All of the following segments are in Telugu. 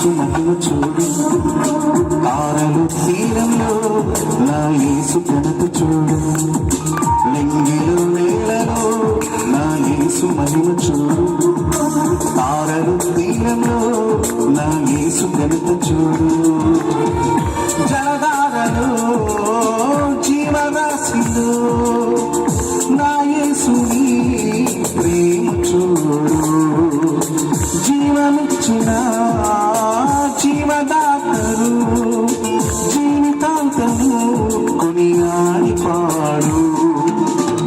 ఏసునకు చూడు. ఆరలు తీరంలో నా ఏసు కనకు చూడు. లింగిలో నేలలో నా ఏసు మహిమ చూడు. ఆరలు తీరంలో నా ఏసు కనకు చూడు. జలధారలు జీవరాశిలో నా యేసుని ప్రేమ చూడు. జీవమిచ్చిన జీవదాతరు జీవితాంతము కొనియాడి పాడు.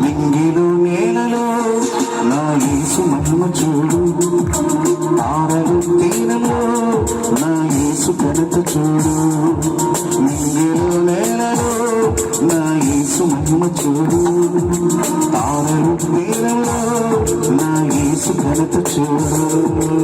నింగిలో నేలలో నా మహిమ చూడు. తారలు తీరంలో నా ఘనత చూడు. నింగిలో నేలలో మహిమ చూడు. ఘనత చూడు.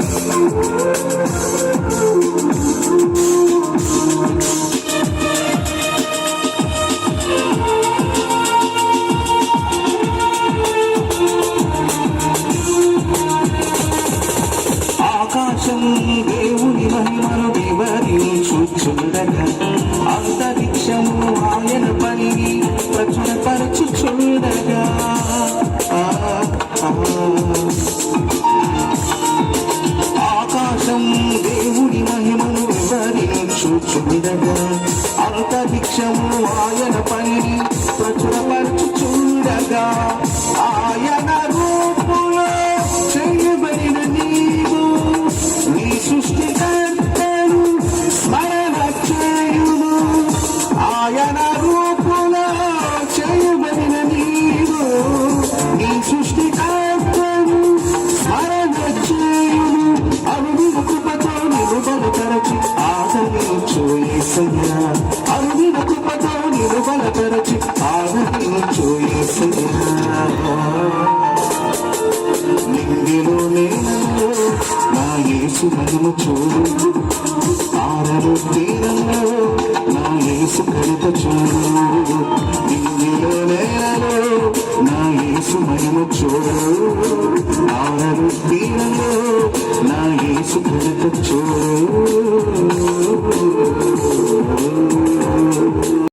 చూచుండగా అంతరిక్షము ఆయన పని ప్రచురపరచు చూడగా యేసు చూడు తారలు తీరంలో నా యేసు కవిత చూడు. ఇందులో నేలలో నా యేసు మహిమ చూడు. తారలు తీరంలో నా యేసు కవిత